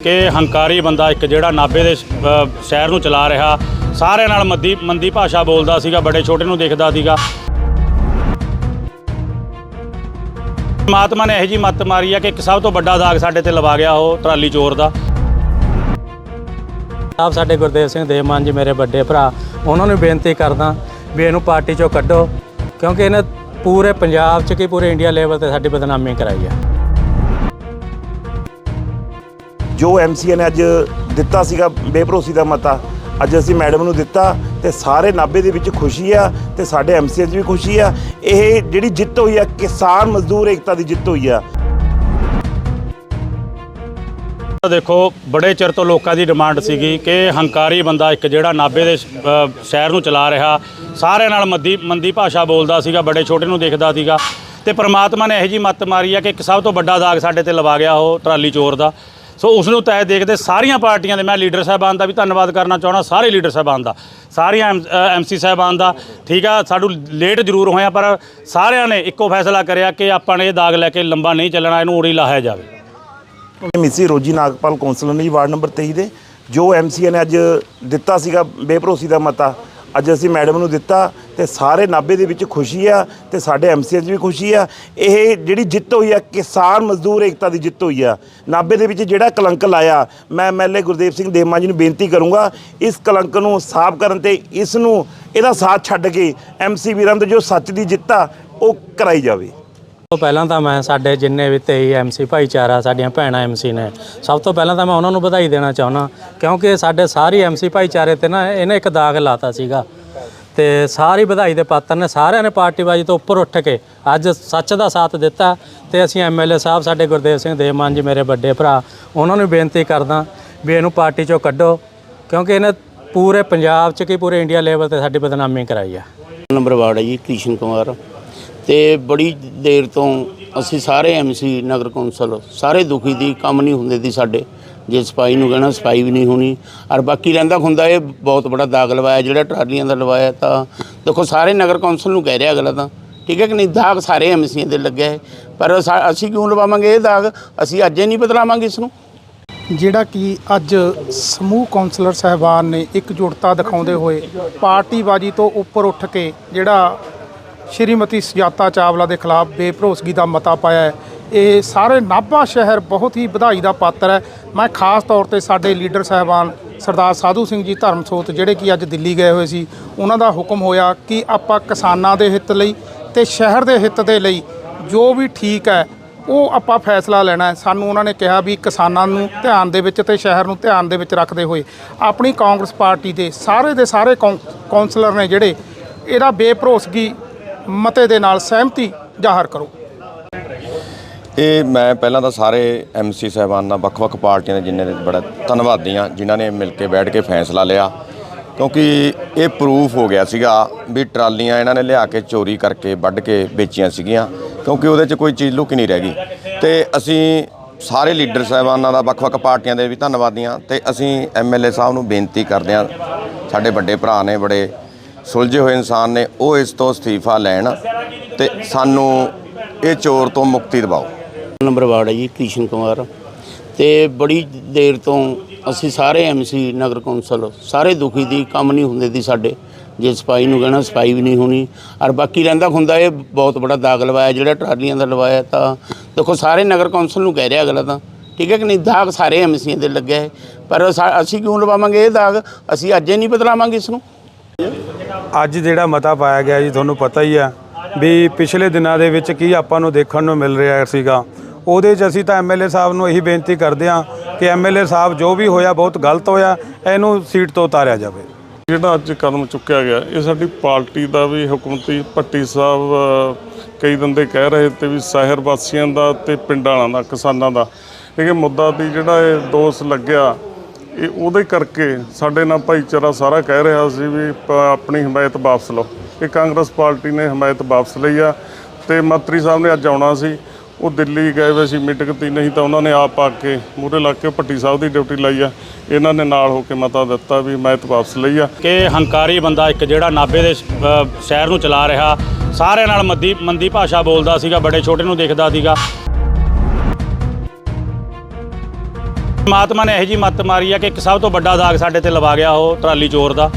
ਕਿ ਹੰਕਾਰੀ ਬੰਦਾ ਇੱਕ ਜਿਹੜਾ ਨਾਭੇ ਦੇ ਸ਼ਹਿਰ ਨੂੰ ਚਲਾ ਰਿਹਾ, ਸਾਰਿਆਂ ਨਾਲ ਮੰਦੀ ਮੰਦੀ ਭਾਸ਼ਾ ਬੋਲਦਾ ਸੀਗਾ, ਬੜੇ ਛੋਟੇ ਨੂੰ ਦੇਖਦਾ ਸੀਗਾ। ਮਾਤਮਾ ਨੇ ਇਹੋ ਜੀ ਮੱਤ ਮਾਰੀ ਆ ਕਿ ਇੱਕ ਸਭ ਤੋਂ ਵੱਡਾ ਦਾਗ ਸਾਡੇ ਤੇ ਲਵਾ ਗਿਆ ਉਹ ਟਰਾਲੀ ਚੋਰ ਦਾ। ਆਪ ਸਾਡੇ ਗੁਰਦੇਵ ਸਿੰਘ ਦੇਵਮਾਨ ਜੀ ਮੇਰੇ ਵੱਡੇ ਭਰਾ, ਉਹਨਾਂ ਨੂੰ ਬੇਨਤੀ ਕਰਦਾ ਵੀ ਇਹਨੂੰ ਪਾਰਟੀ ਚੋਂ ਕੱਢੋ, ਕਿਉਂਕਿ ਇਹਨੇ ਪੂਰੇ ਪੰਜਾਬ 'ਚ ਕੀ ਪੂਰੇ ਇੰਡੀਆ ਲੈਵਲ ਤੇ ਸਾਡੀ ਬਦਨਾਮੀ ਕਰਾਈ ਆ। ਜੋ ਐਮਸੀਏ ਨੇ ਅੱਜ ਦਿੱਤਾ ਸੀਗਾ ਬੇਭਰੋਸੀ ਦਾ ਮਤਾ, ਅੱਜ ਅਸੀਂ ਮੈਡਮ ਨੂੰ ਦਿੱਤਾ ਤੇ ਸਾਰੇ ਨਾਭੇ ਦੇ ਵਿੱਚ ਖੁਸ਼ੀ ਆ ਤੇ ਸਾਡੇ ਐਮਸੀਏ 'ਚ ਵੀ ਖੁਸ਼ੀ ਆ। ਇਹ ਜਿਹੜੀ ਜਿੱਤ ਹੋਈ ਆ, ਕਿਸਾਨ ਮਜ਼ਦੂਰ ਏਕਤਾ ਦੀ ਜਿੱਤ ਹੋਈ ਆ। ਦੇਖੋ, ਬੜੇ ਚਿਰ ਤੋਂ ਲੋਕਾਂ ਦੀ ਡਿਮਾਂਡ ਸੀਗੀ ਕਿ ਹੰਕਾਰੀ ਬੰਦਾ ਇੱਕ ਜਿਹੜਾ ਨਾਭੇ ਦੇ ਸ਼ਹਿਰ ਨੂੰ ਚਲਾ ਰਿਹਾ, ਸਾਰਿਆਂ ਨਾਲ ਮੰਦੀ ਮੰਦੀ ਭਾਸ਼ਾ ਬੋਲਦਾ ਸੀਗਾ, ਬੜੇ ਛੋਟੇ ਨੂੰ ਦੇਖਦਾ ਸੀਗਾ। ਤੇ ਪ੍ਰਮਾਤਮਾ ਨੇ ਇਹੋ ਜੀ ਮੱਤ ਮਾਰੀ ਆ ਕਿ ਇੱਕ ਸਭ ਤੋਂ ਵੱਡਾ ਦਾਗ ਸਾਡੇ ਤੇ ਲਵਾ ਗਿਆ ਉਹ ਟਰਾਲੀ ਚੋਰ ਦਾ। ਸੋ ਉਸ ਨੂੰ ਤੈ ਦੇਖਦੇ ਸਾਰੀਆਂ ਪਾਰਟੀਆਂ ਦੇ ਮੈਂ ਲੀਡਰ ਸਾਹਿਬਾਨ ਦਾ ਵੀ ਧੰਨਵਾਦ ਕਰਨਾ ਚਾਹਣਾ ਸਾਰੇ ਲੀਡਰ ਸਾਹਿਬਾਨ ਦਾ, ਸਾਰੀਆਂ ਐਮਸੀ ਸਾਹਿਬਾਨ ਦਾ, ਠੀਕ ਆ? ਸਾਨੂੰ ਲੇਟ ਜ਼ਰੂਰ ਹੋਇਆ, ਪਰ ਸਾਰਿਆਂ ਨੇ ਇੱਕੋ ਫੈਸਲਾ ਕਰਿਆ ਕਿ ਆਪਾਂ ਨੇ ਇਹ ਦਾਗ ਲੈ ਕੇ ਲੰਬਾ ਨਹੀਂ ਚੱਲਣਾ, ਇਹਨੂੰ ਉੜੀ ਲਾਹਿਆ ਜਾਵੇ। ਮਿਸੀ ਰੋਜੀ ਨਾਗਪਾਲ ਕੌਂਸਲਰ ਨੇ ਵਾਰਡ ਨੰਬਰ 23 ਦੇ, ਜੋ ਐਮਸੀਏ ਨੇ ਅੱਜ ਦਿੱਤਾ ਸੀਗਾ ਬੇਭਰੋਸੀ ਦਾ ਮਤਾ, ਅੱਜ ਅਸੀਂ ਮੈਡਮ ਨੂੰ ਦਿੱਤਾ ਤੇ ਸਾਰੇ ਨਾਭੇ ਦੇ ਵਿੱਚ ਖੁਸ਼ੀ ਆ ਤੇ ਸਾਡੇ ਐਮਸੀਏ 'ਚ ਵੀ ਖੁਸ਼ੀ ਆ। ਇਹ ਜਿਹੜੀ ਜਿੱਤ ਹੋਈ ਆ, ਕਿਸਾਨ ਮਜ਼ਦੂਰ ਏਕਤਾ ਦੀ ਜਿੱਤ ਹੋਈ ਆ। ਨਾਭੇ ਦੇ ਵਿੱਚ ਜਿਹੜਾ ਕਲੰਕ ਲਾਇਆ, ਮੈਂ ਐਮਐਲਏ ਗੁਰਦੇਵ ਸਿੰਘ ਦੇਮਾ ਜੀ ਨੂੰ ਬੇਨਤੀ ਕਰੂੰਗਾ, ਇਸ ਕਲੰਕ ਨੂੰ ਸਾਫ਼ ਕਰਨ ਤੇ ਇਸ ਨੂੰ ਇਹਦਾ ਸਾਥ ਛੱਡ ਕੇ ਐਮਸੀ ਵੀਰਾਂ ਦੇ ਜੋ ਸੱਚ ਦੀ ਜਿੱਤ ਆ, ਉਹ ਕਰਾਈ ਜਾਵੇ। ਤੋਂ ਪਹਿਲਾਂ ਤਾਂ ਮੈਂ ਸਾਡੇ ਜਿੰਨੇ ਵੀ 23 ਐਮਸੀ ਭਾਈਚਾਰਾ, ਸਾਡੀਆਂ ਭੈਣਾਂ ਐਮਸੀ ਨੇ, ਸਭ ਤੋਂ ਪਹਿਲਾਂ ਤਾਂ ਮੈਂ ਉਹਨਾਂ ਨੂੰ ਵਧਾਈ ਦੇਣਾ ਚਾਹੁੰਦਾ, ਕਿਉਂਕਿ ਸਾਡੇ ਸਾਰੇ ਐਮਸੀ ਭਾਈਚਾਰੇ ਤੇ ਨਾ ਇਹਨੇ ਇੱਕ ਦਾਗ ਲਾਤਾ ਸੀਗਾ। ਤੇ ਸਾਰੀ ਵਧਾਈ ਦੇ ਪਾਤਰ ਨੇ ਸਾਰਿਆਂ ਨੇ ਪਾਰਟੀਬਾਜ਼ੀ ਤੋਂ ਉੱਪਰ ਉੱਠ ਕੇ ਅੱਜ ਸੱਚ ਦਾ ਸਾਥ ਦਿੱਤਾ ਤੇ ਅਸੀਂ ਐਮਐਲਏ ਸਾਹਿਬ ਸਾਡੇ ਗੁਰਦੇਵ ਸਿੰਘ ਦੇਵਮਾਨ ਜੀ ਮੇਰੇ ਵੱਡੇ ਭਰਾ, ਉਹਨਾਂ ਨੂੰ ਬੇਨਤੀ ਕਰਦਾ ਵੀ ਇਹਨੂੰ ਪਾਰਟੀ ਚੋਂ ਕੱਢੋ, ਕਿਉਂਕਿ ਇਹਨੇ ਪੂਰੇ ਪੰਜਾਬ 'ਚ ਕੀ ਪੂਰੇ ਇੰਡੀਆ ਲੈਵਲ ਤੇ ਸਾਡੀ ਬਦਨਾਮੀ ਕਰਾਈ ਆ। ਨੰਬਰ ਵਾਰਡ ਹੈ ਜੀ, ਕ੍ਰਿਸ਼ਨ ਕੁਮਾਰ। ਤੇ ਬੜੀ ਦੇਰ ਤੋਂ ਅਸੀਂ ਸਾਰੇ ਐਮਸੀ ਨਗਰ ਕੌਂਸਲ, ਸਾਰੇ ਦੁਖੀ ਦੀ, ਕੰਮ ਨਹੀਂ ਹੁੰਦੇ ਦੀ ਸਾਡੇ। ਜੇ ਸਫ਼ਾਈ ਨੂੰ ਕਹਿਣਾ ਸਫ਼ਾਈ ਵੀ ਨਹੀਂ ਹੋਣੀ। ਔਰ ਬਾਕੀ ਰਹਿੰਦਾ ਹੁੰਦਾ ਇਹ ਬਹੁਤ ਬੜਾ ਦਾਗ ਲਵਾਇਆ, ਜਿਹੜਾ ਟਰਾਲੀਆਂ ਦਾ ਲਵਾਇਆ ਤਾਂ। ਦੇਖੋ, ਸਾਰੇ ਨਗਰ ਕੌਂਸਲ ਨੂੰ ਕਹਿ ਰਿਹਾ ਅਗਲਾ ਤਾਂ। ਠੀਕ ਹੈ ਕਿ ਨਹੀਂ? ਦਾਗ ਸਾਰੇ ਐਮਸੀਆਂ ਦੇ ਲੱਗਿਆ ਹੈ। ਪਰ ਸਾ- ਅਸੀਂ ਕਿਉਂ ਲਵਾਵਾਂਗੇ ਇਹ ਦਾਗ? ਅਸੀਂ ਅੱਜ ਹੀ ਨਹੀਂ ਬਦਲਾਵਾਂਗੇ ਇਸ ਨੂੰ। ਜਿਹੜਾ ਕਿ ਅੱਜ ਸਮੂਹ ਕੌਂਸਲਰ ਸਹਿਬਾਨ ਨੇ ਇਕਜੁੱਟਤਾ ਦਿਖਾਉਂਦੇ ਹੋਏ ਪਾਰਟੀਬਾਜ਼ੀ ਤੋਂ ਉੱਪਰ ਉੱਠ ਕੇ ਜਿਹੜਾ ਸ਼੍ਰੀਮਤੀ ਸੁਜਾਤਾ ਚਾਵਲਾ ਦੇ ਖਿਲਾਫ ਬੇਭਰੋਸਗੀ ਦਾ ਮਤਾ ਪਾਇਆ ਹੈ ਇਹ ਸਾਰੇ ਨਾਭਾ ਸ਼ਹਿਰ ਬਹੁਤ ਹੀ ਵਧਾਈ ਦਾ ਪਾਤਰ ਹੈ। ਮੈਂ ਖਾਸ ਤੌਰ ਤੇ ਸਾਡੇ ਲੀਡਰ ਸਹਿਬਾਨ ਸਰਦਾਰ ਸਾਧੂ ਸਿੰਘ ਜੀ ਧਰਮਸੋਤ ਜਿਹੜੇ ਕਿ ਅੱਜ ਦਿੱਲੀ ਗਏ ਹੋਏ ਸੀ, ਉਹਨਾਂ ਦਾ ਹੁਕਮ ਹੋਇਆ ਕਿ ਆਪਾਂ ਕਿਸਾਨਾਂ ਦੇ ਹਿੱਤ ਲਈ ਤੇ ਸ਼ਹਿਰ ਦੇ ਹਿੱਤ ਦੇ ਲਈ ਜੋ ਵੀ ਠੀਕ ਹੈ, ਉਹ ਆਪਾਂ ਫੈਸਲਾ ਲੈਣਾ ਸਾਨੂੰ ਉਹਨਾਂ ਨੇ ਕਿਹਾ ਵੀ ਕਿਸਾਨਾਂ ਨੂੰ ਧਿਆਨ ਦੇ ਵਿੱਚ ਤੇ ਸ਼ਹਿਰ ਨੂੰ ਧਿਆਨ ਦੇ ਵਿੱਚ ਰੱਖਦੇ ਹੋਏ ਆਪਣੀ ਕਾਂਗਰਸ ਪਾਰਟੀ ਦੇ ਸਾਰੇ ਦੇ ਸਾਰੇ ਕੌਂ- ਕੌਂਸਲਰ ਨੇ ਜਿਹੜੇ, ਇਹਦਾ ਬੇਭਰੋਸਗੀ ਮਤੇ ਦੇ ਨਾਲ ਸਹਿਮਤੀ ਜ਼ਾਹਰ ਕਰੋ। ਇਹ ਮੈਂ ਪਹਿਲਾਂ ਤਾਂ ਸਾਰੇ ਐਮਸੀ ਨਾਲ ਵੱਖ-ਵੱਖ ਪਾਰਟੀਆਂ ਦੇ ਜਿੰਨੇ ਦੇ ਬੜਾ ਧੰਨਵਾਦੀ ਹਾਂ ਜਿਨ੍ਹਾਂ ਨੇ ਮਿਲ ਕੇ ਬੈਠ ਕੇ ਫੈਸਲਾ ਲਿਆ। ਕਿਉਂਕਿ ਇਹ ਪ੍ਰੂਫ ਹੋ ਗਿਆ ਸੀਗਾ ਵੀ ਟਰਾਲੀਆਂ ਇਹਨਾਂ ਨੇ ਲਿਆ ਕੇ ਚੋਰੀ ਕਰਕੇ ਵੱਢ ਕੇ ਵੇਚੀਆਂ ਸੀਗੀਆਂ, ਕਿਉਂਕਿ ਉਹਦੇ 'ਚ ਕੋਈ ਚੀਜ਼ ਲੁਕੀ ਨਹੀਂ ਰਹਿ ਗਈ। ਤੇ ਅਸੀਂ ਸਾਰੇ ਲੀਡਰ ਸਾਹਿਬਾਨਾਂ ਦਾ ਵੱਖ-ਵੱਖ ਪਾਰਟੀਆਂ ਦੇ ਵੀ ਧੰਨਵਾਦੀ ਹਾਂ ਤੇ ਅਸੀਂ ਐਮਐਲਏ ਸਾਹਿਬ ਨੂੰ ਬੇਨਤੀ ਕਰਦੇ ਹਾਂ, ਸਾਡੇ ਵੱਡੇ ਭਰਾ ਨੇ, ਬੜੇ ਸੁਲਝੇ ਹੋਏ ਇਨਸਾਨ ਨੇ, ਉਹ ਇਸ ਤੋਂ ਅਸਤੀਫਾ ਲੈਣ ਤੇ ਸਾਨੂੰ ਇਹ ਚੋਰ ਤੋਂ ਮੁਕਤੀ ਦਿਵਾਓ। ਨੰਬਰ ਵਾਰਡ ਹੈ ਜੀ ਕ੍ਰਿਸ਼ਨ ਕੁਮਾਰ। ਤੇ ਬੜੀ ਦੇਰ ਤੋਂ ਅਸੀਂ ਸਾਰੇ ਐਮਸੀ ਨਗਰ ਕੌਂਸਲ, ਸਾਰੇ ਦੁਖੀ ਦੀ ਕੰਮ ਨਹੀਂ ਹੁੰਦੇ ਦੀ ਸਾਡੇ। ਜੇ ਸਫ਼ਾਈ ਨੂੰ ਕਹਿਣਾ, ਸਪਾਈ ਵੀ ਨਹੀਂ ਹੋਣੀ। ਔਰ ਬਾਕੀ ਰਹਿੰਦਾ ਹੁੰਦਾ ਇਹ ਬਹੁਤ ਬੜਾ ਦਾਗ ਲਵਾਇਆ, ਜਿਹੜਾ ਟਰਾਲੀਆਂ ਦਾ ਲਵਾਇਆ ਤਾਂ। ਦੇਖੋ, ਸਾਰੇ ਨਗਰ ਕੌਂਸਲ ਨੂੰ ਕਹਿ ਰਿਹਾ ਅਗਲਾ ਤਾਂ। ਠੀਕ ਹੈ ਕਿ ਨਹੀਂ? ਦਾਗ ਸਾਰੇ ਐਮਸੀਆਂ ਦੇ ਲੱਗਿਆ ਹੈ। ਪਰ ਸਾ- ਅਸੀਂ ਕਿਉਂ ਲਵਾਵਾਂਗੇ ਇਹ ਦਾਗ? ਅਸੀਂ ਅੱਜ ਹੀ ਨਹੀਂ ਬਦਲਾਵਾਂਗੇ ਇਸ ਨੂੰ। ਅੱਜ ਜਿਹੜਾ ਮਤਾ ਪਾਇਆ ਗਿਆ ਜੀ, ਤੁਹਾਨੂੰ ਪਤਾ ਹੀ ਆ ਵੀ ਪਿਛਲੇ ਦਿਨਾਂ ਦੇ ਵਿੱਚ ਕੀ ਆਪਾਂ ਨੂੰ ਦੇਖਣ ਨੂੰ ਮਿਲ ਰਿਹਾ ਸੀਗਾ। ਉਹਦੇ 'ਚ ਅਸੀਂ ਤਾਂ ਐਮਐਲਏ ਸਾਹਿਬ ਨੂੰ ਇਹੀ ਬੇਨਤੀ ਕਰਦੇ ਹਾਂ ਕਿ ਐਮਐਲਏ ਸਾਹਿਬ ਜੋ ਵੀ ਹੋਇਆ, ਬਹੁਤ ਗਲਤ ਹੋਇਆ, ਇਹਨੂੰ ਸੀਟ ਤੋਂ ਉਤਾਰਿਆ ਜਾਵੇ। ਜਿਹੜਾ ਅੱਜ ਕਦਮ ਚੁੱਕਿਆ ਗਿਆ, ਇਹ ਸਾਡੀ ਪਾਰਟੀ ਦਾ ਵੀ ਹੁਕਮਤੀ ਭੱਟੀ ਸਾਹਿਬ ਕਈ ਦਿਨ ਦੇ ਕਹਿ ਰਹੇ ਤੇ ਵੀ ਸ਼ਹਿਰ ਵਾਸੀਆਂ ਦਾ ਤੇ ਪਿੰਡਾਂ ਵਾਲਿਆਂ ਦਾ, ਕਿਸਾਨਾਂ ਦਾ। ਲੇਕਿਨ ਮੁੱਦਾ ਦੀ ਜਿਹੜਾ ਇਹ ਦੋਸ਼ ਲੱਗਿਆ, ਇਹ ਉਹਦੇ ਕਰਕੇ ਸਾਡੇ ਨਾਲ ਭਾਈਚਾਰਾ ਸਾਰਾ ਕਹਿ ਰਿਹਾ ਸੀ ਵੀ ਆਪਣੀ ਹਮਾਇਤ ਵਾਪਸ ਲਓ। ਇਹ ਕਾਂਗਰਸ ਪਾਰਟੀ ਨੇ ਹਮਾਇਤ ਵਾਪਸ ਲਈ ਆ ਤੇ ਮੰਤਰੀ ਸਾਹਿਬ ਨੇ ਅੱਜ ਆਉਣਾ ਸੀ। ਉਹ ਦਿੱਲੀ ਗਏ ਹੋਏ ਸੀ ਮੀਟਿੰਗ ਤੇ, ਨਹੀਂ ਤਾਂ ਉਹਨਾਂ ਨੇ ਆਪ ਆ ਕੇ ਮੂਹਰੇ ਲੱਗ ਕੇ ਭੱਟੀ ਸਾਹਿਬ ਦੀ ਡਿਊਟੀ ਲਾਈ ਆ। ਇਹਨਾਂ ਨੇ ਨਾਲ ਹੋ ਕੇ ਮਤਾ ਦਿੱਤਾ ਵੀ ਹਮਾਇਤ ਵਾਪਸ ਲਈ ਆ। ਕਿ ਹੰਕਾਰੀ ਬੰਦਾ ਇੱਕ ਜਿਹੜਾ ਨਾਭੇ ਦੇ ਸ਼ਹਿਰ ਨੂੰ ਚਲਾ ਰਿਹਾ, ਸਾਰਿਆਂ ਨਾਲ ਮੰਦੀ ਮੰਦੀ ਭਾਸ਼ਾ ਬੋਲਦਾ ਸੀਗਾ, ਬੜੇ ਛੋਟੇ ਨੂੰ ਦੇਖਦਾ ਸੀਗਾ। ਪਰਮਾਤਮਾ ਨੇ ਇਹੋ ਜੀ ਮੱਤ ਮਾਰੀ ਆ ਕਿ ਇੱਕ ਸਭ ਤੋਂ ਵੱਡਾ ਦਾਗ ਸਾਡੇ ਤੇ ਲਵਾ ਗਿਆ ਉਹ ਟਰਾਲੀ ਚੋਰ ਦਾ।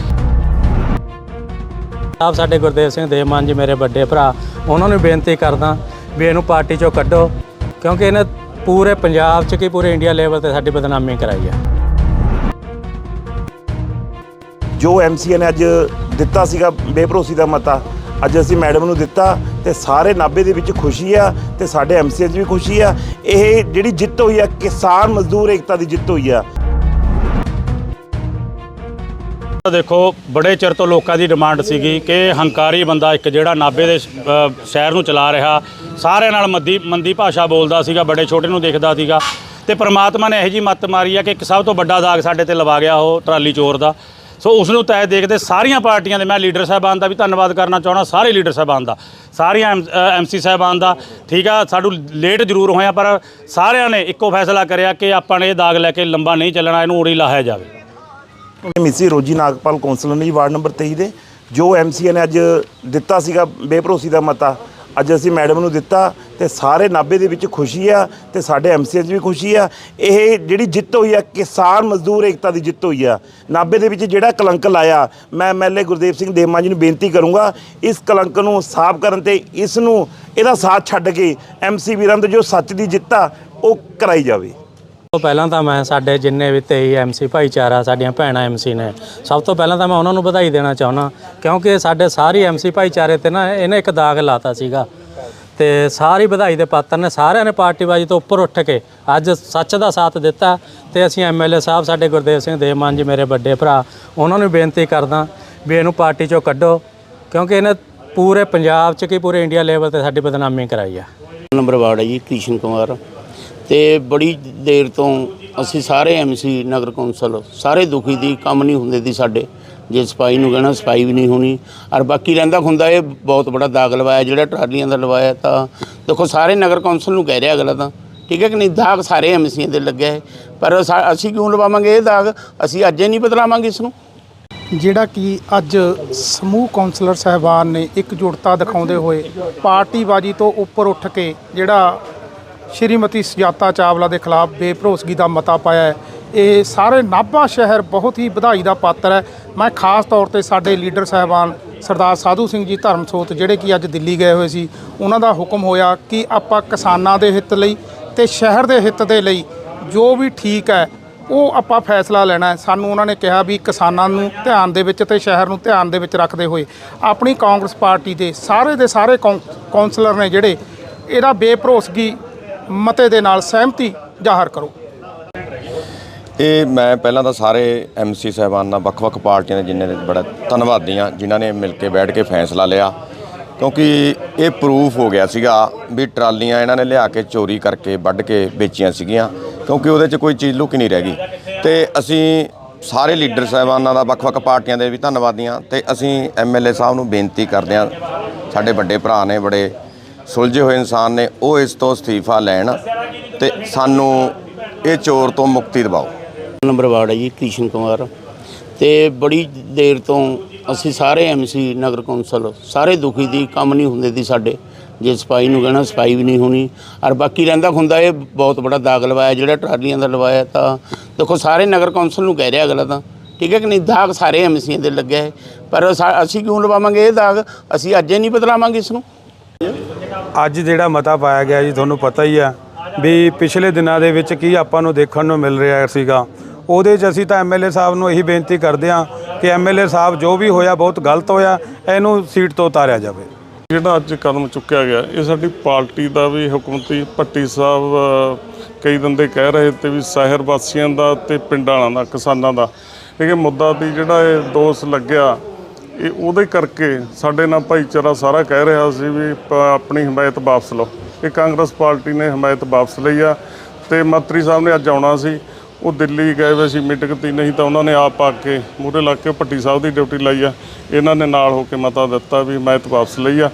ਆਪ ਸਾਡੇ ਗੁਰਦੇਵ ਸਿੰਘ ਦੇਵਮਾਨ ਜੀ ਮੇਰੇ ਵੱਡੇ ਭਰਾ, ਉਹਨਾਂ ਨੂੰ ਬੇਨਤੀ ਕਰਦਾ ਵੀ ਇਹਨੂੰ ਪਾਰਟੀ ਚੋਂ ਕੱਢੋ, ਕਿਉਂਕਿ ਇਹਨੇ ਪੂਰੇ ਪੰਜਾਬ 'ਚ ਕੀ ਪੂਰੇ ਇੰਡੀਆ ਲੈਵਲ ਤੇ ਸਾਡੀ ਬਦਨਾਮੀ ਕਰਾਈ ਆ। ਜੋ ਐਮਸੀਏ ਨੇ ਅੱਜ ਦਿੱਤਾ ਸੀਗਾ ਬੇਭਰੋਸੀ ਦਾ ਮਤਾ, ਅੱਜ ਅਸੀਂ ਮੈਡਮ ਨੂੰ ਦਿੱਤਾ ਤੇ ਸਾਰੇ ਨਾਭੇ ਦੇ ਵਿੱਚ ਖੁਸ਼ੀ ਆ ਤੇ ਸਾਡੇ ਐਮਸੀਏ 'ਚ ਵੀ ਖੁਸ਼ੀ ਆ। ਇਹ ਜਿਹੜੀ ਜਿੱਤ ਹੋਈ ਆ, ਕਿਸਾਨ ਮਜ਼ਦੂਰ ਏਕਤਾ ਦੀ ਜਿੱਤ ਹੋਈ ਆ। ਦੇਖੋ, ਬੜੇ ਚਿਰ ਤੋਂ ਲੋਕਾਂ ਦੀ ਡਿਮਾਂਡ ਸੀਗੀ ਕਿ ਹੰਕਾਰੀ ਬੰਦਾ ਇੱਕ ਜਿਹੜਾ ਨਾਭੇ ਦੇ ਸ਼ਹਿਰ ਨੂੰ ਚਲਾ ਰਿਹਾ। ਸਾਰਿਆਂ ਨਾਲ ਮੰਦੀ ਮੰਦੀ ਭਾਸ਼ਾ ਬੋਲਦਾ ਸੀਗਾ, ਬੜੇ ਛੋਟੇ ਨੂੰ ਦੇਖਦਾ ਸੀਗਾ। ਤੇ ਪ੍ਰਮਾਤਮਾ ਨੇ ਇਹੋ ਜੀ ਮੱਤ ਮਾਰੀ ਆ ਕਿ ਇੱਕ ਸਭ ਤੋਂ ਵੱਡਾ ਦਾਗ ਸਾਡੇ ਤੇ ਲਵਾ ਗਿਆ ਉਹ ਟਰਾਲੀ ਚੋਰ ਦਾ। ਸੋ ਉਸ ਨੂੰ ਤੈ ਦੇਖਦੇ ਸਾਰੀਆਂ ਪਾਰਟੀਆਂ ਦੇ, ਮੈਂ ਲੀਡਰ ਸਾਹਿਬਾਨ ਦਾ ਵੀ ਧੰਨਵਾਦ ਕਰਨਾ ਚਾਹਣਾ ਸਾਰੇ ਲੀਡਰ ਸਾਹਿਬਾਨ ਦਾ, ਸਾਰੀਆਂ ਐਮਸੀ ਸਾਹਿਬਾਨ ਦਾ। ਠੀਕ ਆ ਸਾਨੂੰ ਲੇਟ ਜ਼ਰੂਰ ਹੋਇਆ, ਪਰ ਸਾਰਿਆਂ ਨੇ ਇੱਕੋ ਫੈਸਲਾ ਕਰਿਆ ਕਿ ਆਪਾਂ ਨੇ ਇਹ ਦਾਗ ਲੈ ਕੇ ਲੰਬਾ ਨਹੀਂ ਚੱਲਣਾ, ਇਹਨੂੰ ਉੜੀ ਲਾਹਿਆ ਜਾਵੇ। ਮਿਸੀ ਰੋਜੀ ਨਾਗਪਾਲ ਕੌਂਸਲਰ ਨੇ ਜੀ, ਵਾਰਡ ਨੰਬਰ 23 ਦੇ। ਜੋ ਐਮਸੀਏ ਨੇ ਅੱਜ ਦਿੱਤਾ ਸੀਗਾ ਬੇਭਰੋਸੀ ਦਾ ਮਤਾ। ਅੱਜ ਅਸੀਂ ਮੈਡਮ ਨੂੰ ਦਿੱਤਾ ਤੇ ਸਾਰੇ ਨਾਭੇ ਦੇ ਵਿੱਚ ਖੁਸ਼ੀ ਆ ਤੇ ਸਾਡੇ ਐਮਸੀਏ 'ਚ ਵੀ ਖੁਸ਼ੀ ਆ। ਇਹ ਜਿਹੜੀ ਜਿੱਤ ਹੋਈ ਆ, ਕਿਸਾਨ ਮਜ਼ਦੂਰ ਏਕਤਾ ਦੀ ਜਿੱਤ ਹੋਈ ਆ। ਨਾਭੇ ਦੇ ਵਿੱਚ ਜਿਹੜਾ ਕਲੰਕ ਲਾਇਆ, ਮੈਂ ਐਮਐਲਏ ਗੁਰਦੇਵ ਸਿੰਘ ਦੇਮਾ ਜੀ ਨੂੰ ਬੇਨਤੀ ਕਰੂੰਗਾ, ਇਸ ਕਲੰਕ ਨੂੰ ਸਾਫ਼ ਕਰਨ ਤੇ ਇਸ ਨੂੰ ਇਹਦਾ ਸਾਥ ਛੱਡ ਕੇ ਐਮਸੀ ਵੀਰਾਂ ਦੇ ਜੋ ਸੱਚ ਦੀ ਜਿੱਤ ਆ, ਉਹ ਕਰਾਈ ਜਾਵੇ। ਤੋਂ ਪਹਿਲਾਂ ਤਾਂ ਮੈਂ ਸਾਡੇ ਜਿੰਨੇ ਵੀ 23 ਐਮਸੀ ਭਾਈਚਾਰਾ, ਸਾਡੀਆਂ ਭੈਣਾਂ ਐਮਸੀ ਨੇ, ਸਭ ਤੋਂ ਪਹਿਲਾਂ ਤਾਂ ਮੈਂ ਉਹਨਾਂ ਨੂੰ ਵਧਾਈ ਦੇਣਾ ਚਾਹੁੰਦਾ, ਕਿਉਂਕਿ ਸਾਡੇ ਸਾਰੀ ਐਮਸੀ ਭਾਈਚਾਰੇ ਤੇ ਨਾ ਇਹਨੇ ਇੱਕ ਦਾਗ ਲਾਤਾ ਸੀਗਾ। ਤੇ ਸਾਰੀ ਵਧਾਈ ਦੇ ਪਾਤਰ ਨੇ, ਸਾਰਿਆਂ ਨੇ ਪਾਰਟੀਬਾਜ਼ੀ ਤੋਂ ਉੱਪਰ ਉੱਠ ਕੇ ਅੱਜ ਸੱਚ ਦਾ ਸਾਥ ਦਿੱਤਾ ਤੇ ਅਸੀਂ ਐਮਐਲਏ ਸਾਹਿਬ, ਸਾਡੇ ਗੁਰਦੇਵ ਸਿੰਘ ਦੇਵਮਾਨ ਜੀ ਮੇਰੇ ਵੱਡੇ ਭਰਾ, ਉਹਨਾਂ ਨੂੰ ਬੇਨਤੀ ਕਰਦਾ ਵੀ ਇਹਨੂੰ ਪਾਰਟੀ ਚੋਂ ਕੱਢੋ, ਕਿਉਂਕਿ ਇਹਨੇ ਪੂਰੇ ਪੰਜਾਬ 'ਚ ਕੀ ਪੂਰੇ ਇੰਡੀਆ ਲੈਵਲ ਤੇ ਸਾਡੀ ਬਦਨਾਮੀ ਕਰਾਈ ਆ। ਨੰਬਰ ਵਾਰਡ ਹੈ ਜੀ, ਕ੍ਰਿਸ਼ਨ ਕੁਮਾਰ। ਤੇ ਬੜੀ ਦੇਰ ਤੋਂ ਅਸੀਂ ਸਾਰੇ ਐਮਸੀ ਨਗਰ ਕੌਂਸਲ, ਸਾਰੇ ਦੁਖੀ ਦੀ ਕੰਮ ਨਹੀਂ ਹੁੰਦੇ ਦੀ ਸਾਡੇ। ਜੇ ਸਪਾਈ ਨੂੰ ਕਹਿਣਾ ਸਫ਼ਾਈ ਵੀ ਨਹੀਂ ਹੋਣੀ। ਔਰ ਬਾਕੀ ਰਹਿੰਦਾ ਹੁੰਦਾ ਇਹ ਬਹੁਤ ਬੜਾ ਦਾਗ ਲਵਾਇਆ, ਜਿਹੜਾ ਟਰਾਲੀਆਂ ਦਾ ਲਵਾਇਆ ਤਾਂ। ਦੇਖੋ, ਸਾਰੇ ਨਗਰ ਕੌਂਸਲ ਨੂੰ ਕਹਿ ਰਿਹਾ ਅਗਲਾ ਤਾਂ। ਠੀਕ ਹੈ ਕਿ ਨਹੀਂ? ਦਾਗ ਸਾਰੇ ਐਮਸੀਆਂ ਦੇ ਲੱਗਿਆ ਹੈ। ਪਰ ਸਾ- ਅਸੀਂ ਕਿਉਂ ਲਵਾਵਾਂਗੇ ਇਹ ਦਾਗ? ਅਸੀਂ ਅੱਜ ਹੀ ਨਹੀਂ ਬਦਲਾਵਾਂਗੇ ਇਸ ਨੂੰ। ਜਿਹੜਾ ਕਿ ਅੱਜ ਸਮੂਹ ਕੌਂਸਲਰ ਸਹਿਬਾਨ ਨੇ ਇਕਜੁੱਟਤਾ ਦਿਖਾਉਂਦੇ ਹੋਏ ਪਾਰਟੀਬਾਜ਼ੀ ਤੋਂ ਉੱਪਰ ਉੱਠ ਕੇ ਜਿਹੜਾ ਸ਼੍ਰੀਮਤੀ ਸੁਜਾਤਾ ਚਾਵਲਾ ਦੇ ਖਿਲਾਫ ਬੇਭਰੋਸਗੀ ਦਾ ਮਤਾ ਪਾਇਆ ਹੈ। ਇਹ ਸਾਰੇ ਨਾਭਾ ਸ਼ਹਿਰ ਬਹੁਤ ਹੀ ਵਧਾਈ ਦਾ ਪਾਤਰ ਹੈ। ਮੈਂ ਖਾਸ ਤੌਰ ਤੇ ਸਾਡੇ ਲੀਡਰ ਸਹਿਬਾਨ ਸਰਦਾਰ ਸਾਧੂ ਸਿੰਘ ਜੀ ਧਰਮਸੋਤ ਜਿਹੜੇ ਕਿ ਅੱਜ ਦਿੱਲੀ ਗਏ ਹੋਏ ਸੀ, ਉਹਨਾਂ ਦਾ ਹੁਕਮ ਹੋਇਆ ਕਿ ਆਪਾਂ ਕਿਸਾਨਾਂ ਦੇ ਹਿੱਤ ਲਈ ਤੇ ਸ਼ਹਿਰ ਦੇ ਹਿੱਤ ਦੇ ਲਈ ਜੋ ਵੀ ਠੀਕ ਹੈ, ਉਹ ਆਪਾਂ ਫੈਸਲਾ ਲੈਣਾ ਸਾਨੂੰ ਉਹਨਾਂ ਨੇ ਕਿਹਾ ਵੀ ਕਿਸਾਨਾਂ ਨੂੰ ਧਿਆਨ ਦੇ ਵਿੱਚ ਤੇ ਸ਼ਹਿਰ ਨੂੰ ਧਿਆਨ ਦੇ ਵਿੱਚ ਰੱਖਦੇ ਹੋਏ ਆਪਣੀ ਕਾਂਗਰਸ ਪਾਰਟੀ ਦੇ ਸਾਰੇ ਦੇ ਸਾਰੇ ਕੌਂ- ਕੌਂਸਲਰ ਨੇ ਜਿਹੜੇ, ਇਹਦਾ ਬੇਭਰੋਸਗੀ ਮਤੇ ਦੇ ਨਾਲ ਸਹਿਮਤੀ ਜ਼ਾਹਰ ਕਰੋ। ਇਹ ਮੈਂ ਪਹਿਲਾਂ ਤਾਂ ਸਾਰੇ ਐਮਸੀ ਸਾਹਿਬਾਨਾਂ ਵੱਖ-ਵੱਖ ਪਾਰਟੀਆਂ ਦੇ ਜਿੰਨੇ ਦੇ ਬੜਾ ਧੰਨਵਾਦੀ ਹਾਂ ਜਿਨ੍ਹਾਂ ਨੇ ਮਿਲ ਕੇ ਬੈਠ ਕੇ ਫੈਸਲਾ ਲਿਆ। ਕਿਉਂਕਿ ਇਹ ਪ੍ਰੂਫ ਹੋ ਗਿਆ ਸੀਗਾ ਵੀ ਟਰਾਲੀਆਂ ਇਹਨਾਂ ਨੇ ਲਿਆ ਕੇ ਚੋਰੀ ਕਰਕੇ ਵੱਢ ਕੇ ਵੇਚੀਆਂ ਸੀਗੀਆਂ, ਕਿਉਂਕਿ ਉਹਦੇ 'ਚ ਕੋਈ ਚੀਜ਼ ਲੁਕੀ ਨਹੀਂ ਰਹਿ ਗਈ। ਤੇ ਅਸੀਂ ਸਾਰੇ ਲੀਡਰ ਸਾਹਿਬਾਨਾਂ ਦਾ ਵੱਖ-ਵੱਖ ਪਾਰਟੀਆਂ ਦੇ ਵੀ ਧੰਨਵਾਦੀ ਹਾਂ ਤੇ ਅਸੀਂ ਐਮਐਲਏ ਸਾਹਿਬ ਨੂੰ ਬੇਨਤੀ ਕਰਦੇ ਹਾਂ, ਸਾਡੇ ਵੱਡੇ ਭਰਾ ਨੇ ਬੜੇ ਸੁਲਝੇ ਹੋਏ ਇਨਸਾਨ ਨੇ, ਉਹ ਇਸ ਤੋਂ ਅਸਤੀਫਾ ਲੈਣ ਤੇ ਸਾਨੂੰ ਇਹ ਚੋਰ ਤੋਂ ਮੁਕਤੀ ਦਿਵਾਓ। ਨੰਬਰ ਵਾਰਡ ਹੈ ਜੀ, ਕ੍ਰਿਸ਼ਨ ਕੁਮਾਰ। ਤੇ ਬੜੀ ਦੇਰ ਤੋਂ ਅਸੀਂ ਸਾਰੇ ਐਮਸੀ ਨਗਰ ਕੌਂਸਲ, ਸਾਰੇ ਦੁਖੀ ਦੀ ਕੰਮ ਨਹੀਂ ਹੁੰਦੇ ਦੀ ਸਾਡੇ। ਜੇ ਸਫ਼ਾਈ ਨੂੰ ਕਹਿਣਾ ਸਫ਼ਾਈ ਵੀ ਨਹੀਂ ਹੋਣੀ। ਔਰ ਬਾਕੀ ਰਹਿੰਦਾ ਖੁੰਦਾ ਇਹ ਬਹੁਤ ਬੜਾ ਦਾਗ ਲਵਾਇਆ, ਜਿਹੜਾ ਟਰਾਲੀਆਂ ਦਾ ਲਵਾਇਆ ਤਾਂ। ਦੇਖੋ, ਸਾਰੇ ਨਗਰ ਕੌਂਸਲ ਨੂੰ ਕਹਿ ਰਿਹਾ ਅਗਲਾ ਤਾਂ। ਠੀਕ ਹੈ ਕਿ ਨਹੀਂ? ਦਾਗ ਸਾਰੇ ਐਮਸੀਆਂ ਦੇ ਲੱਗਿਆ ਹੈ। ਪਰ ਸਾ- ਅਸੀਂ ਕਿਉਂ ਲਵਾਵਾਂਗੇ ਇਹ ਦਾਗ? ਅਸੀਂ ਅੱਜ ਹੀ ਨਹੀਂ ਬਦਲਾਵਾਂਗੇ ਇਸ ਨੂੰ। ਅੱਜ ਜਿਹੜਾ ਮਤਾ ਪਾਇਆ ਗਿਆ ਜੀ ਤੁਹਾਨੂੰ ਪਤਾ ਹੀ ਆ ਵੀ ਪਿਛਲੇ ਦਿਨਾਂ ਦੇ ਵਿੱਚ ਕੀ ਆਪਾਂ ਨੂੰ ਦੇਖਣ ਨੂੰ ਮਿਲ ਰਿਹਾ ਸੀਗਾ। ਉਹਦੇ 'ਚ ਅਸੀਂ ਤਾਂ ਐਮਐਲਏ ਸਾਹਿਬ ਨੂੰ ਇਹੀ ਬੇਨਤੀ ਕਰਦੇ ਹਾਂ ਕਿ ਐਮਐਲਏ ਸਾਹਿਬ ਜੋ ਵੀ ਹੋਇਆ ਬਹੁਤ ਗਲਤ ਹੋਇਆ ਇਹਨੂੰ ਸੀਟ ਤੋਂ ਉਤਾਰਿਆ ਜਾਵੇ। ਜਿਹੜਾ ਅੱਜ ਕਦਮ ਚੁੱਕਿਆ ਗਿਆ ਇਹ ਸਾਡੀ ਪਾਰਟੀ ਦਾ ਵੀ ਹੁਕਮਤੀ ਭੱਟੀ ਸਾਹਿਬ ਅ, ਕਈ ਬੰਦੇ ਕਹਿ ਰਹੇ ਤੇ ਵੀ ਸ਼ਹਿਰ ਵਾਸੀਆਂ ਦਾ ਤੇ ਪਿੰਡਾਂ ਵਾਲਿਆਂ ਦਾ ਕਿਸਾਨਾਂ ਦਾ। ਇਹ ਮੁੱਦਾ ਦੀ ਜਿਹੜਾ ਇਹ ਦੋਸ਼ ਲੱਗਿਆ ਇਹ ਉਹਦੇ ਕਰਕੇ ਸਾਡੇ ਨਾਲ ਭਾਈਚਾਰਾ ਸਾਰਾ ਕਹਿ ਰਿਹਾ ਸੀ ਵੀ ਆਪਣੀ ਹਮਾਇਤ ਵਾਪਸ ਲਓ। ਇਹ ਕਾਂਗਰਸ ਪਾਰਟੀ ਨੇ ਹਮਾਇਤ ਵਾਪਸ ਲਈ ਆ ਤੇ ਮੰਤਰੀ ਸਾਹਿਬ ਨੇ ਅੱਜ ਆਉਣਾ ਸੀ। ਉਹ ਦਿੱਲੀ ਗਏ ਹੋਏ ਸੀ ਮੀਟਿੰਗ ਤੇ, ਨਹੀਂ ਤਾਂ ਉਹਨਾਂ ਨੇ ਆਪ ਆ ਕੇ ਮੂਹਰੇ ਲੱਗ ਕੇ ਭੱਟੀ ਸਾਹਿਬ ਦੀ ਡਿਊਟੀ ਲਾਈ ਆ। ਇਹਨਾਂ ਨੇ ਨਾਲ ਹੋ ਕੇ ਮਤਾ ਦਿੱਤਾ ਵੀ ਹਮਾਇਤ ਵਾਪਸ ਲਈ ਆ।